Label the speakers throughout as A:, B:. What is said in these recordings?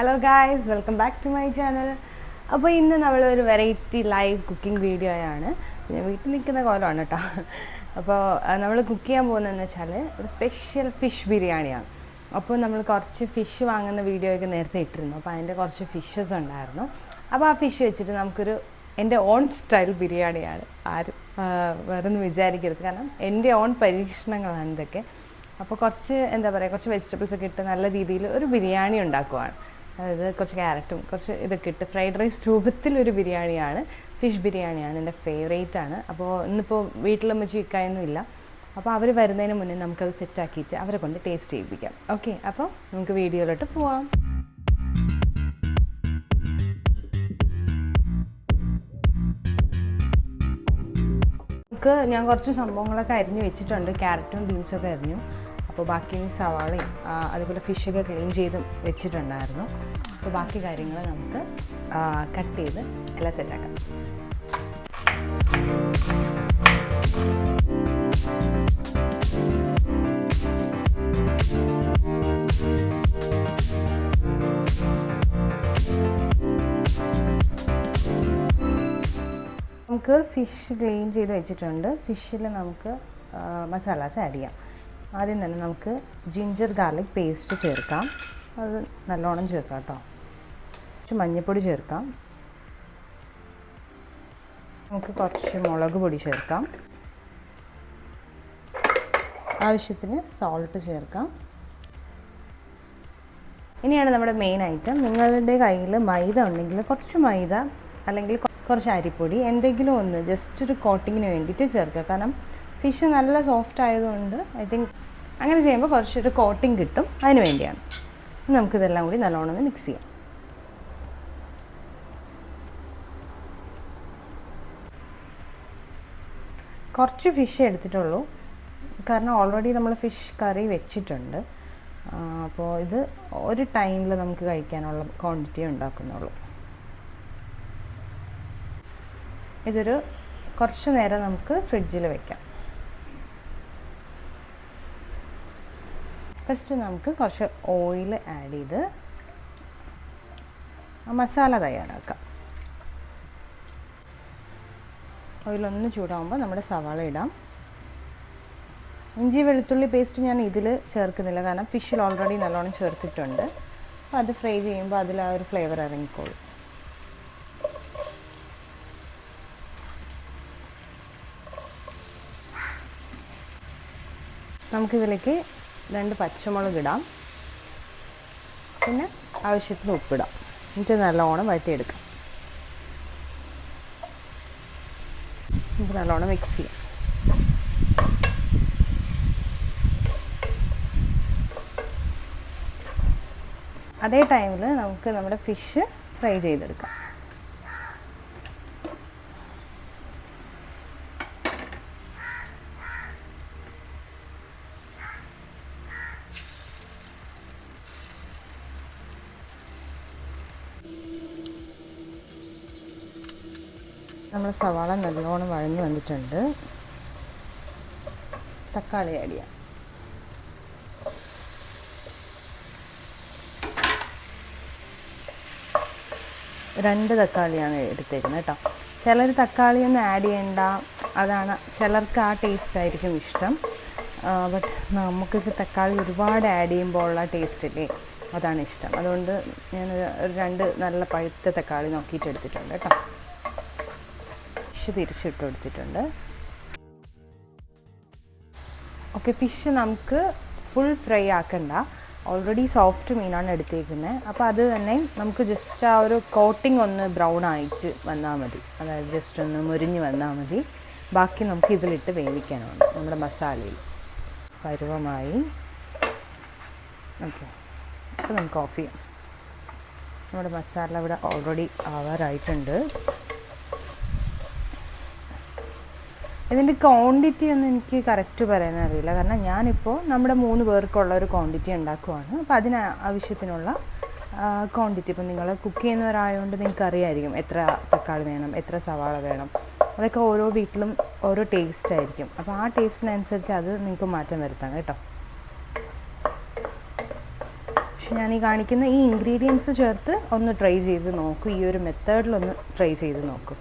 A: Hello guys welcome back to my channel അപ്പോൾ ഇന്ന് നമ്മൾ ഒരു വെറൈറ്റി ലൈവ് കുക്കിംഗ് വീഡിയോ ആണ്. ഞാൻ വീട്ടിൽ നിൽക്കുന്ന കോലമാണ് കേട്ടോ അപ്പോൾ നമ്മൾ കുക്ക് ചെയ്യാൻ പോകുന്നതെന്ന് വെച്ചാൽ ഒരു സ്പെഷ്യൽ ഫിഷ് ബിരിയാണിയാണ്. അപ്പോൾ നമ്മൾ കുറച്ച് ഫിഷ് വാങ്ങുന്ന വീഡിയോ ഒക്കെ നേരത്തെ ഇട്ടിരുന്നു. അപ്പോൾ അതിന്റെ കുറച്ച് ഫിഷസ് ഉണ്ടായിരുന്നു. അപ്പോൾ ആ ഫിഷ് വെച്ചിട്ട് നമുക്കൊരു എന്റെ ഓൺ സ്റ്റൈൽ ബിരിയാണിയാണ്. ആരും ആ, വേറെ ഒന്നും വിചാരിക്കരുത്. കാരണം എന്റെ ഓൺ പരീക്ഷണങ്ങളാണ് ഇതൊക്കെ. അപ്പോൾ കുറച്ച് എന്താ പറയുക കുറച്ച് വെജിറ്റബിൾസ് ഒക്കെ ഇട്ട് നല്ല രീതിയിൽ ഒരു ബിരിയാണി ഉണ്ടാക്കുവാണ്. അതായത് കുറച്ച് ക്യാരറ്റും കുറച്ച് ഇതൊക്കെ ഇട്ട് ഫ്രൈഡ് റൈസ് രൂപത്തിലൊരു ബിരിയാണിയാണ്. ഫിഷ് ബിരിയാണിയാണ് എന്റെ ഫേവറേറ്റ് ആണ്. അപ്പോൾ ഇന്നിപ്പോൾ വീട്ടിലൊന്നും ചിക്കായൊന്നും ഇല്ല. അപ്പോൾ അവർ വരുന്നതിന് മുന്നേ നമുക്കത് സെറ്റാക്കിയിട്ട് അവരെ കൊണ്ട് ടേസ്റ്റ് ചെയ്യിപ്പിക്കാം. ഓക്കെ അപ്പോൾ നമുക്ക് വീഡിയോയിലോട്ട് പോവാം. നമുക്ക് ഞാൻ കുറച്ച് സംഭവങ്ങളൊക്കെ അരിഞ്ഞു വെച്ചിട്ടുണ്ട്. ക്യാരറ്റും ബീൻസൊക്കെ അരിഞ്ഞു. അപ്പോൾ ബാക്കി സവാളയും അതുപോലെ ഫിഷൊക്കെ ക്ലീൻ ചെയ്തും വെച്ചിട്ടുണ്ടായിരുന്നു. അപ്പോൾ ബാക്കി കാര്യങ്ങൾ നമുക്ക് കട്ട് ചെയ്ത് എല്ലാം സെറ്റാക്കാം നമുക്ക് ഫിഷ് ക്ലീൻ ചെയ്ത് വെച്ചിട്ടുണ്ട്. ഫിഷിൽ നമുക്ക് മസാലാസ് ആഡ് ചെയ്യാം. ആദ്യം തന്നെ നമുക്ക് ജിഞ്ചർ ഗാർലിക് പേസ്റ്റ് ചേർക്കാം. അത് നല്ലോണം ചേർക്കാം കേട്ടോ. കുറച്ച് മഞ്ഞൾപ്പൊടി ചേർക്കാം. നമുക്ക് കുറച്ച് മുളക് പൊടി ചേർക്കാം. ആവശ്യത്തിന് സോൾട്ട് ചേർക്കാം. ഇനിയാണ് നമ്മുടെ മെയിൻ ഐറ്റം നിങ്ങളുടെ കയ്യിൽ മൈദ ഉണ്ടെങ്കിൽ കുറച്ച് മൈദ അല്ലെങ്കിൽ കുറച്ച് അരിപ്പൊടി എന്തെങ്കിലും ഒന്ന് ജസ്റ്റ് ഒരു കോട്ടിങ്ങിന് വേണ്ടിയിട്ട് ചേർക്കുക. കാരണം ഫിഷ് നല്ല സോഫ്റ്റ് ആയതുകൊണ്ട് ഐ തിങ്ക് അങ്ങനെ ചെയ്യുമ്പോൾ കുറച്ചൊരു കോട്ടിങ് കിട്ടും. അതിന് വേണ്ടിയാണ്. നമുക്കിതെല്ലാം കൂടി നല്ലോണം ഒന്ന് മിക്സ് ചെയ്യാം. കുറച്ച് ഫിഷ് എടുത്തിട്ടുള്ളൂ. കാരണം ഓൾറെഡി നമ്മൾ ഫിഷ് കറി വെച്ചിട്ടുണ്ട്. അപ്പോൾ ഇത് ഒരു ടൈമിൽ നമുക്ക് കഴിക്കാനുള്ള ക്വാണ്ടിറ്റി ഉണ്ടാക്കുന്നുള്ളൂ. ഇതൊരു കുറച്ച് നേരം നമുക്ക് ഫ്രിഡ്ജിൽ വെക്കാം. ഫസ്റ്റ് നമുക്ക് കുറച്ച് ഓയിൽ ആഡ് ചെയ്ത് മസാല തയ്യാറാക്കാം. ഓയിലൊന്ന് ചൂടാകുമ്പോൾ നമ്മുടെ സവാള ഇടാം. ഇഞ്ചി വെളുത്തുള്ളി പേസ്റ്റ് ഞാൻ ഇതിൽ ചേർക്കുന്നില്ല. കാരണം ഫിഷിൽ ഓൾറെഡി നല്ലോണം ചേർത്തിട്ടുണ്ട്. അപ്പോൾ അത് ഫ്രൈ ചെയ്യുമ്പോൾ അതിൽ ആ ഒരു ഫ്ലേവർ ഇറങ്ങിക്കോളും. നമുക്കിതിലേക്ക് രണ്ട് പച്ചമുളക് ഇടാം. പിന്നെ ആവശ്യത്തിന് ഉപ്പിടാം. എന്നിട്ട് നല്ലോണം വഴറ്റിയെടുക്കാം. നമുക്ക് നല്ലോണം മിക്സ് ചെയ്യാം. അതേ ടൈമിൽ നമുക്ക് നമ്മുടെ ഫിഷ് ഫ്രൈ ചെയ്തെടുക്കാം. നമ്മൾ സവാള നല്ലോണം വഴഞ്ഞു വന്നിട്ടുണ്ട്. തക്കാളി ആഡ് ചെയ്യാം. രണ്ട് തക്കാളിയാണ് എടുത്തേക്കുന്നത് കേട്ടോ ചിലർ തക്കാളി ഒന്നും ആഡ് ചെയ്യണ്ട. അതാണ് ചിലർക്ക് ആ ടേസ്റ്റ് ആയിരിക്കും ഇഷ്ടം. ബട്ട് നമുക്കൊക്കെ തക്കാളി ഒരുപാട് ആഡ് ചെയ്യുമ്പോൾ ഉള്ള ടേസ്റ്റ് ഇല്ലേ? അതാണ് ഇഷ്ടം. അതുകൊണ്ട് ഞാൻ രണ്ട് നല്ല പഴുത്ത തക്കാളി നോക്കിയിട്ട് എടുത്തിട്ടുണ്ട് കേട്ടോ ഫിഷ് തിരിച്ചിട്ട് കൊടുത്തിട്ടുണ്ട്. ഓക്കെ ഫിഷ് നമുക്ക് ഫുൾ ഫ്രൈ ആക്കണ്ട. ഓൾറെഡി സോഫ്റ്റ് മീനാണ് എടുത്തേക്കുന്നത് അപ്പോൾ അത് തന്നെ നമുക്ക് ജസ്റ്റ് ആ ഒരു കോട്ടിംഗ് ഒന്ന് ബ്രൗൺ ആയിട്ട് വന്നാൽ മതി. അതായത് ജസ്റ്റ് ഒന്ന് മുരിഞ്ഞ് വന്നാൽ മതി. ബാക്കി നമുക്ക് ഇതിലിട്ട് വേവിക്കാനാണ് നമ്മുടെ മസാലയിൽ. പരുവമായി. ഓക്കെ അപ്പോൾ നമുക്ക് ഓഫ് ചെയ്യാം. നമ്മുടെ മസാല ഇവിടെ ഓൾറെഡി ആവാറായിട്ടുണ്ട് ഇതിന്റെ ക്വാണ്ടിറ്റി ഒന്നും എനിക്ക് കറക്റ്റ് പറയാൻ അറിയില്ല. കാരണം ഞാനിപ്പോൾ നമ്മുടെ മൂന്ന് പേർക്കുള്ള ഒരു ക്വാണ്ടിറ്റി ഉണ്ടാക്കുവാണ്. അപ്പോൾ അതിന് ആവശ്യത്തിനുള്ള ക്വാണ്ടിറ്റി ഇപ്പം നിങ്ങൾ കുക്ക് ചെയ്യുന്നവരായതുകൊണ്ട് നിങ്ങൾക്ക് അറിയായിരിക്കും എത്ര തക്കാളി വേണം എത്ര സവാള വേണം. അതൊക്കെ ഓരോ വീട്ടിലും ഓരോ ടേസ്റ്റ് ആയിരിക്കും. അപ്പോൾ ആ ടേസ്റ്റിനനുസരിച്ച് അത് നിങ്ങൾക്ക് മാറ്റം വരുത്താം കേട്ടോ. പക്ഷെ ഞാൻ ഈ കാണിക്കുന്ന ഈ ഇൻഗ്രീഡിയൻസ് ചേർത്ത് ഒന്ന് ട്രൈ ചെയ്ത് നോക്കൂ. ഈ ഒരു മെത്തേഡിലൊന്ന് ട്രൈ ചെയ്ത് നോക്കൂ.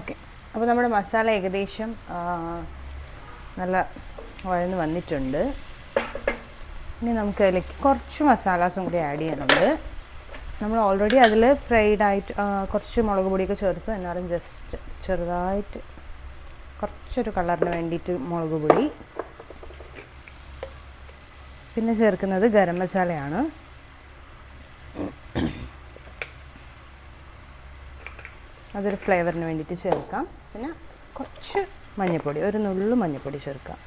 A: ഓക്കെ അപ്പോൾ നമ്മുടെ മസാല ഏകദേശം നല്ല വഴന്ന് വന്നിട്ടുണ്ട്. ഇനി നമുക്ക് അതിലേക്ക് കുറച്ച് മസാലാസും കൂടി ആഡ് ചെയ്യാനുണ്ട്. നമ്മൾ ഓൾറെഡി അതിൽ ഫ്രൈഡ് ആയിട്ട് കുറച്ച് മുളക് പൊടിയൊക്കെ ചേർത്തു എന്നാലും ജസ്റ്റ് ചെറുതായിട്ട് കുറച്ചൊരു കളറിന് വേണ്ടിയിട്ട് മുളക് പൊടി. പിന്നെ ചേർക്കുന്നത് ഗരം മസാലയാണ്. അതൊരു ഫ്ലേവറിന് വേണ്ടിയിട്ട് ചേർക്കാം. പിന്നെ കുറച്ച് മഞ്ഞൾപ്പൊടി ഒരു നുള്ളു മഞ്ഞൾപ്പൊടി ചേർക്കാം.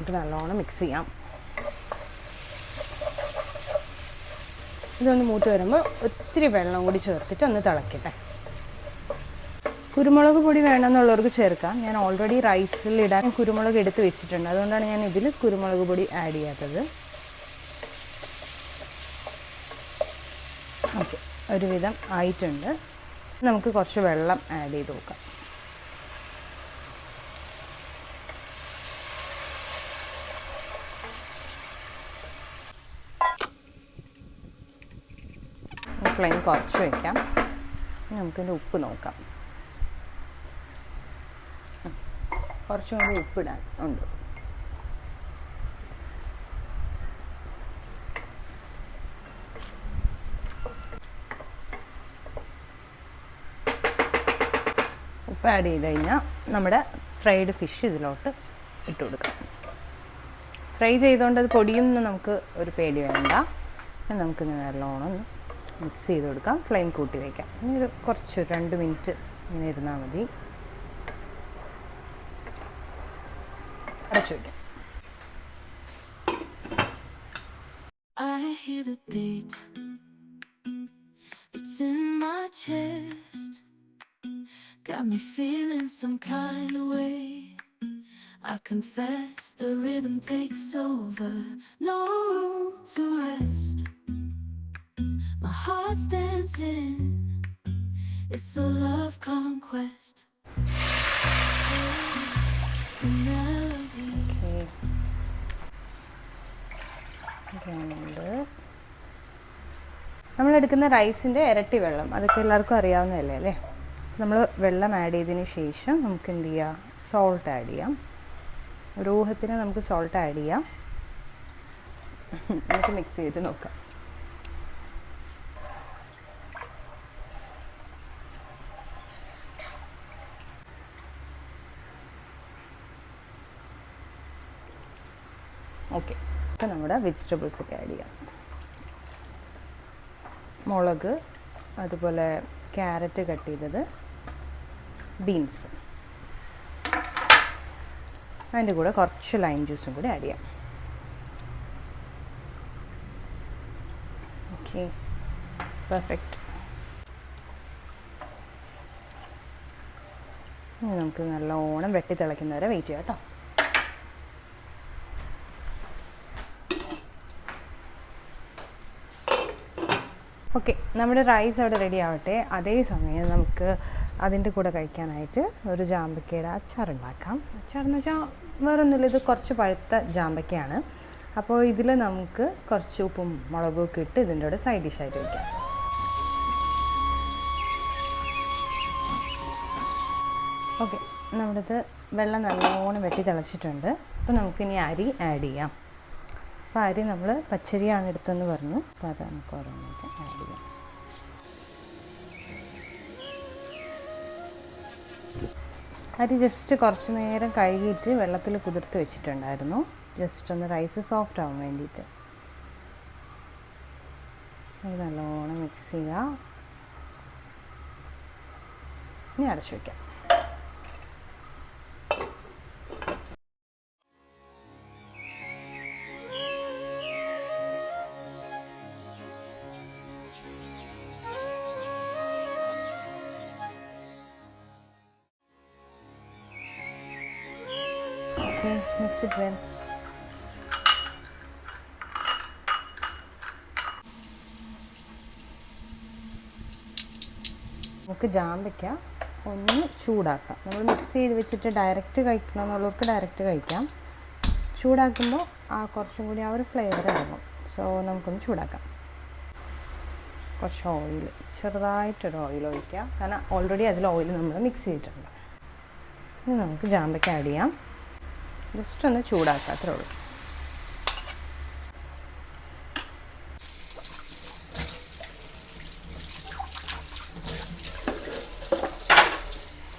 A: ഇത് നല്ലോണം മിക്സ് ചെയ്യാം. ഇതൊന്ന് മൂത്ത് വരുമ്പോൾ ഒത്തിരി വെള്ളം കൂടി ചേർത്തിട്ട് ഒന്ന് തിളക്കട്ടെ. കുരുമുളക് പൊടി വേണമെന്നുള്ളവർക്ക് ചേർക്കാം. ഞാൻ ഓൾറെഡി റൈസിൽ ഇടാൻ കുരുമുളക് എടുത്ത് വെച്ചിട്ടുണ്ട്. അതുകൊണ്ടാണ് ഞാൻ ഇതിൽ കുരുമുളക് പൊടി ആഡ് ചെയ്യാത്തത് ഓക്കെ ഒരുവിധം ആയിട്ടുണ്ട്. നമുക്ക് കുറച്ച് വെള്ളം ആഡ് ചെയ്ത് നോക്കാം ഫ്ലെയിം കുറച്ച് വയ്ക്കാം നമുക്കിന്റെ ഉപ്പ് നോക്കാം. കുറച്ചും കൂടി ഉപ്പിടാൻ ഉണ്ട്. ഉപ്പ് ആഡ് ചെയ്ത് കഴിഞ്ഞാൽ നമ്മുടെ ഫ്രൈഡ് ഫിഷ് ഇതിലോട്ട് ഇട്ട് കൊടുക്കാം. ഫ്രൈ ചെയ്തുകൊണ്ട് അത് പൊടിയൊന്നും നമുക്ക് ഒരു പേടി വേണ്ട. ഇനി നമുക്ക് നല്ലോണം ഒന്ന് മിക്സ് ചെയ്ത് കൊടുക്കാം. ഫ്ലെയിം കൂട്ടി വയ്ക്കാം ഇനി ഒരു കുറച്ച് രണ്ട് മിനിറ്റ് ഇങ്ങനെ ഇരുന്നാൽ മതി. അടച്ചു വയ്ക്കാം
B: I hear the beat. It's in my chest. Me feeling some kind of way. I confess the rhythm takes over. No room to rest. My heart's dancing. It's a love conquest.
A: നമ്മളെടുക്കുന്ന റൈസിന്റെ ഇരട്ടി വെള്ളം അതൊക്കെ എല്ലാവർക്കും അറിയാവുന്നതല്ലേ അല്ലേ നമ്മൾ വെള്ളം add ചെയ്തതിന് ശേഷം നമുക്ക് എന്ത് ചെയ്യാം? സോൾട്ട് ആഡ് ചെയ്യാം. ഒരു നമുക്ക് സോൾട്ട് ആഡ് ചെയ്യാം. നമുക്ക് മിക്സ് ചെയ്ത് നോക്കാം. ഓക്കെ ഇപ്പം നമ്മുടെ വെജിറ്റബിൾസ് ഒക്കെ ആഡ് ചെയ്യാം. മുളക് അതുപോലെ ക്യാരറ്റ് കട്ട് ചെയ്തത്. ബീൻസ്. അതിന്റെ കൂടെ കുറച്ച് ലൈം ജ്യൂസും കൂടി ആഡ് ചെയ്യാം. ഓക്കെ പെർഫെക്റ്റ് നമുക്ക് നല്ലോണം വെട്ടി തിളയ്ക്കുന്നവരെ വെയിറ്റ് ചെയ്യാം കേട്ടോ. ഓക്കെ നമ്മുടെ റൈസ് അവിടെ റെഡി ആവട്ടെ. അതേസമയം നമുക്ക് അതിന്റെ കൂടെ കഴിക്കാനായിട്ട് ഒരു ജാമ്പക്കയുടെ അച്ചാർ ഉണ്ടാക്കാം. എന്ന് വെച്ചാൽ വേറൊന്നുമില്ല ഇത് കുറച്ച് പഴുത്ത ജാമ്പക്കയാണ്. അപ്പോൾ ഇതിൽ നമുക്ക് കുറച്ച് ഉപ്പും മുളകും ഒക്കെ ഇട്ട് ഇതിന്റെ കൂടെ സൈഡ് ഡിഷായിട്ട് വയ്ക്കാം ഓക്കെ നമ്മളിത് വെള്ളം നല്ലോണം വെട്ടി തിളച്ചിട്ടുണ്ട്. അപ്പോൾ നമുക്കിനി അരി ആഡ് ചെയ്യാം. അപ്പോൾ അരി നമ്മൾ പച്ചരിയാണ് എടുത്തെന്ന് പറഞ്ഞു. അപ്പോൾ അത് നമുക്ക് ഓരോന്നായിട്ട് ആഡ് ചെയ്യാം. അരി ജസ്റ്റ് കുറച്ച് നേരം കഴുകിയിട്ട് വെള്ളത്തിൽ കുതിർത്ത് വെച്ചിട്ടുണ്ടായിരുന്നു. ജസ്റ്റ് ഒന്ന് റൈസ് സോഫ്റ്റ് ആവാൻ വേണ്ടിയിട്ട്. നല്ലോണം മിക്സ് ചെയ്യുക. ഇനി അടച്ചു വയ്ക്കാം It well. നമുക്ക് ജാമ്പയ്ക്ക ഒന്ന് ചൂടാക്കാം. നമ്മൾ മിക്സ് ചെയ്ത് വെച്ചിട്ട് ഡയറക്റ്റ് കഴിക്കണം എന്നുള്ളവർക്ക് ഡയറക്റ്റ് കഴിക്കാം. ചൂടാക്കുമ്പോൾ ആ കുറച്ചും കൂടി ആ ഒരു ഫ്ലേവർ ഇറങ്ങും. സോ നമുക്കൊന്ന് ചൂടാക്കാം. കുറച്ച് ഓയിൽ ചെറുതായിട്ടൊരു ഓയിൽ ഒഴിക്കാം. കാരണം ഓൾറെഡി അതിൽ ഓയിൽ നമ്മൾ മിക്സ് ചെയ്തിട്ടുണ്ട്. ഇനി നമുക്ക് ജാമ്പയ്ക്ക് ആഡ് ചെയ്യാം. ജസ്റ്റ് ഒന്ന് ചൂടാക്കുക അത്രേ ഉള്ളൂ.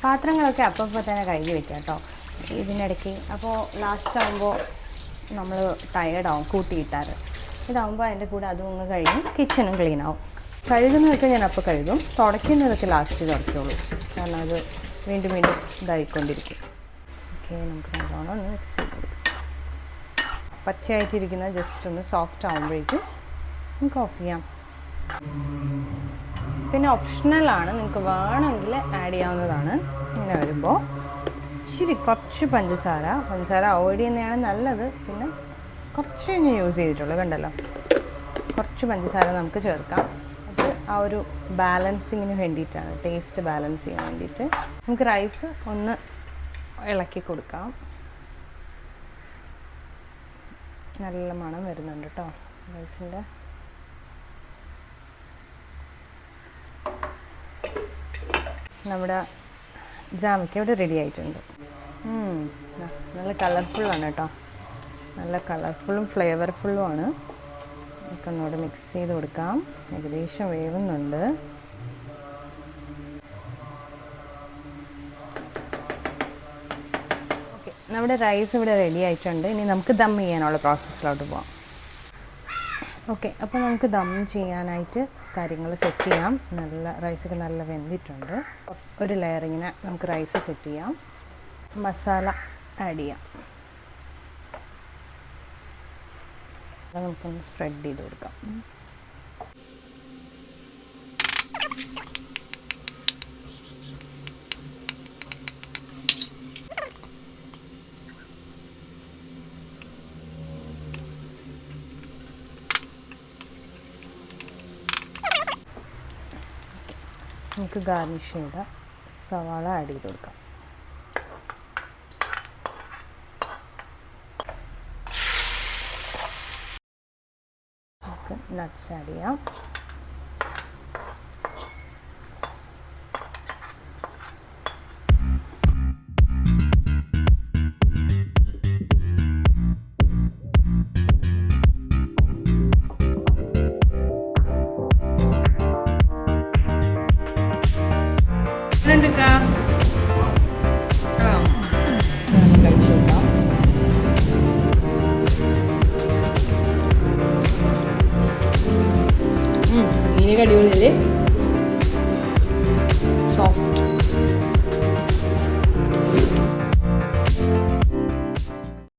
A: പാത്രങ്ങളൊക്കെ അപ്പം അപ്പം തന്നെ കഴുകി വെക്കാം കേട്ടോ ഇതിനിടയ്ക്ക് അപ്പോൾ ലാസ്റ്റ് ആകുമ്പോൾ നമ്മൾ ടയേർഡാവും കൂട്ടിയിട്ടാറ്. ഇതാകുമ്പോൾ അതിന്റെ കൂടെ അതും ഒന്ന് കഴുകും കിച്ചണും ക്ലീൻ ആവും. കഴുകുന്നതൊക്കെ ഞാൻ അപ്പോൾ കഴുകും. തുടയ്ക്കുന്നതൊക്കെ ലാസ്റ്റ് തുടയ്ക്കുള്ളൂ. കാരണം അത് വീണ്ടും വീണ്ടും ഇതായിക്കൊണ്ടിരിക്കും. ഓക്കെ നമുക്ക് നല്ലോണം ഒന്ന് മിക്സ് ചെയ്ത് കൊടുക്കാം. പച്ചയായിട്ടിരിക്കുന്ന ജസ്റ്റ് ഒന്ന് സോഫ്റ്റ് ആകുമ്പോഴേക്കും നമുക്ക് ഓഫ് ചെയ്യാം. പിന്നെ ഓപ്ഷണലാണ് നിങ്ങൾക്ക് വേണമെങ്കിൽ ആഡ് ചെയ്യാവുന്നതാണ്. ഇങ്ങനെ വരുമ്പോൾ ഇച്ചിരി കുറച്ച് പഞ്ചസാര. പഞ്ചസാര അവോയ്ഡ് ചെയ്യുന്നതാണ് നല്ലത്. പിന്നെ കുറച്ച് ഞാൻ യൂസ് ചെയ്തിട്ടുള്ളൂ കണ്ടല്ലോ? കുറച്ച് പഞ്ചസാര നമുക്ക് ചേർക്കാം. അത് ആ ഒരു ബാലൻസിങ്ങിന് വേണ്ടിയിട്ടാണ് ടേസ്റ്റ് ബാലൻസ് ചെയ്യാൻ വേണ്ടിയിട്ട്. നമുക്ക് റൈസ് ഒന്ന് ഇളക്കി കൊടുക്കാം. നല്ല മണം വരുന്നുണ്ട് കേട്ടോ. റൈസിന്റെ നമ്മുടെ ജാമയ്ക്ക് ഇവിടെ റെഡി ആയിട്ടുണ്ട്. നല്ല കളർഫുള്ളാണ് കേട്ടോ. നല്ല കളർഫുള്ളും ഫ്ലേവർഫുള്ളുമാണ് നമുക്കൊന്നുകൂടെ മിക്സ് ചെയ്ത് കൊടുക്കാം. ഏകദേശം വേവുന്നുണ്ട്. നമ്മുടെ റൈസ് ഇവിടെ റെഡി ആയിട്ടുണ്ട്. ഇനി നമുക്ക് ദം ചെയ്യാനുള്ള പ്രോസസ്സിലോട്ട് പോകാം ഓക്കെ അപ്പോൾ നമുക്ക് ദം ചെയ്യാനായിട്ട് കാര്യങ്ങൾ സെറ്റ് ചെയ്യാം. നല്ല റൈസൊക്കെ നല്ല വെന്തിട്ടുണ്ട്. ഒരു ലെയറിങ്ങിന് നമുക്ക് റൈസ് സെറ്റ് ചെയ്യാം. മസാല ആഡ് ചെയ്യാം. അത് നമുക്കൊന്ന് സ്പ്രെഡ് ചെയ്ത് കൊടുക്കാം. നമുക്ക് ഗാർണിഷ് ചെയ്ത സവാള ആഡ് ചെയ്ത് കൊടുക്കാം. നമുക്ക് നട്ട്സ് ആഡ് ചെയ്യാം.